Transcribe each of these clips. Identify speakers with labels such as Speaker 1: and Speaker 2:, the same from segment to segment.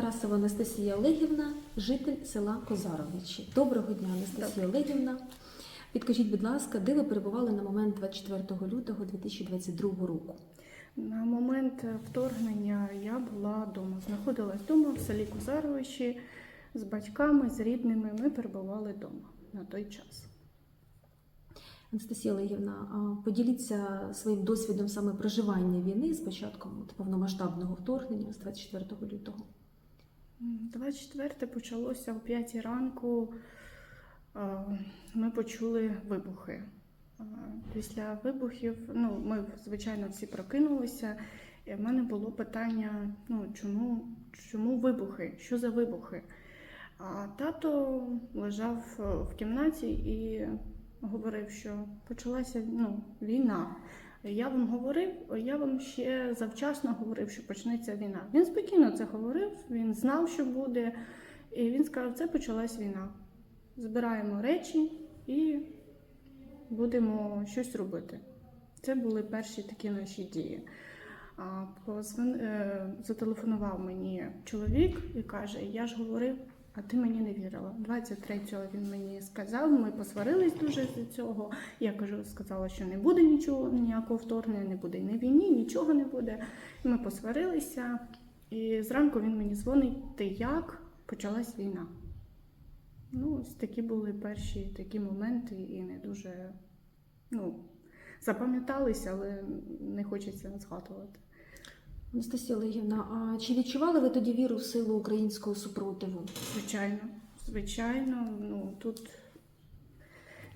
Speaker 1: Тарасова Анастасія Олегівна, житель села Козаровичі. Доброго дня, Анастасія Олегівна. Підкажіть, будь ласка, де ви перебували на момент 24 лютого 2022 року?
Speaker 2: На момент вторгнення я була вдома. Знаходилась вдома в селі Козаровичі з батьками, з рідними. Ми перебували вдома на той час.
Speaker 1: Анастасія Олегівна, поділіться своїм досвідом саме проживання війни з початком повномасштабного вторгнення з 24 лютого.
Speaker 2: 24 почалося о 5 ранку. Ми почули вибухи. Після вибухів, ну, ми, звичайно, всі прокинулися. І в мене було питання: ну, чому, чому вибухи? Що за вибухи? А тато лежав е, в кімнаті і говорив, що почалася ну, війна. Я вам говорив, я вам ще завчасно говорив, що почнеться війна. Він спокійно це говорив, він знав, що буде, і він сказав, це почалась війна. Збираємо речі і будемо щось робити. Це були перші такі наші дії. Е, зателефонував мені чоловік і каже: Я ж говорив, а ти мені не вірила. 23-го він мені сказав, ми посварились дуже з цього. Я кажу, сказала, що не буде нічого, ніякого вторгнення, не буде ні війні, нічого не буде. Ми посварилися. І зранку він мені дзвонить, ти як? Почалась війна. Ну, ось такі були перші такі моменти, і не дуже ну, запам'яталися, але не хочеться згадувати.
Speaker 1: Анастасія Олегівна, а чи відчували ви тоді віру в силу українського супротиву?
Speaker 2: Звичайно, звичайно, ну тут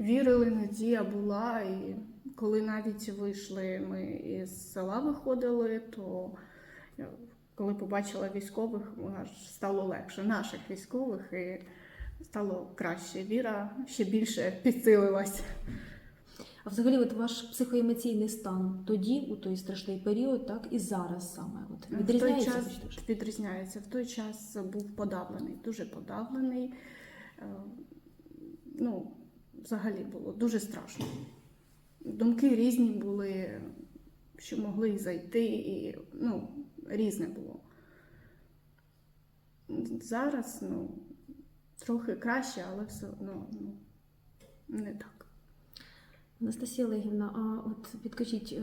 Speaker 2: вірили, надія була, і коли навіть вийшли, ми із села виходили, то коли побачила військових, аж стало легше, наших військових, і стало краще. Віра ще більше підсилилась.
Speaker 1: А взагалі, от ваш психоемоційний стан тоді, у той страшний період, так і зараз саме от
Speaker 2: В той
Speaker 1: відрізняється
Speaker 2: час відрізняється. В той час був подавлений, дуже подавлений. Е, Ну, взагалі було дуже страшно. Думки різні були, що могли і зайти, і ну, різне було. Зараз ну, трохи краще, але все одно ну, не так.
Speaker 1: Анастасія Олегівна, а от підкажіть е,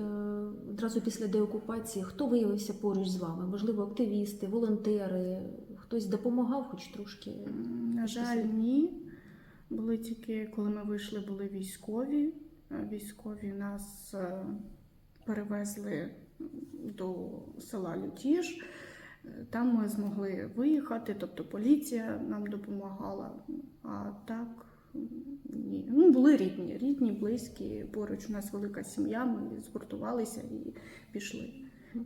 Speaker 1: одразу після деокупації, хто виявився поруч з вами? Можливо, активісти, волонтери, хтось допомагав, хоч трошки?
Speaker 2: На жаль, ні. Були тільки, коли ми вийшли, були військові. Е, Військові нас е, перевезли до села Лютіж. Там ми змогли виїхати, тобто поліція нам допомагала. А так ні. Ну, були рідні, рідні, близькі. Поруч у нас велика сім'я, ми згуртувалися і пішли,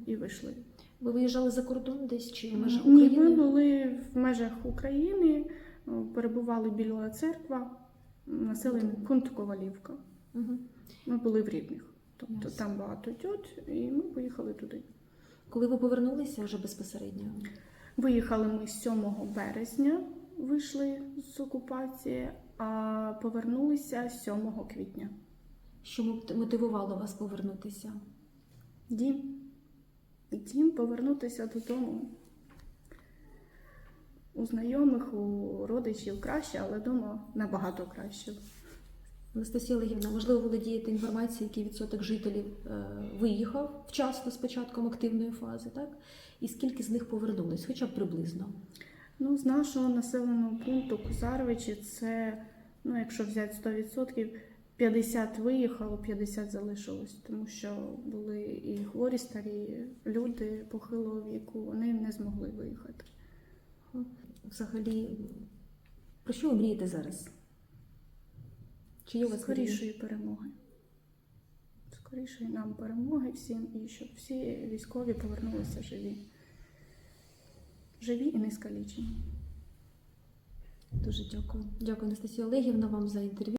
Speaker 2: і вийшли.
Speaker 1: Ви виїжджали за кордон десь чи в межах
Speaker 2: Ні, ми були в межах України, перебували біля церква, населений пункт Ковалівка.
Speaker 1: Угу.
Speaker 2: Ми були в рідних. Тобто
Speaker 1: Ясно.
Speaker 2: там багато тьот, і ми поїхали туди.
Speaker 1: Коли ви повернулися вже безпосередньо?
Speaker 2: Виїхали ми 7 березня, вийшли з окупації, а повернулися 7 квітня.
Speaker 1: Що мотивувало вас повернутися?
Speaker 2: Дім. Дім повернутися додому. У знайомих, у родичів краще, але вдома набагато краще.
Speaker 1: Анастасія Олегівна, можливо, володієте інформацією, який відсоток жителів е, виїхав вчасно з початком активної фази, так? І скільки з них повернулись, хоча б приблизно?
Speaker 2: Ну, з нашого населеного пункту Кузаровичі це, ну, якщо взяти 100%, 50 виїхало, 50 залишилось, тому що були і хворі старі люди похилого віку, вони не змогли виїхати.
Speaker 1: Взагалі, про що ви мрієте зараз? Чи є у вас?
Speaker 2: Скорішої перемоги. Скорішої нам перемоги всім, і щоб всі військові повернулися живі. Живі і не скалічені.
Speaker 1: Дуже дякую. Дякую, Анастасія Олегівна, вам за інтерв'ю.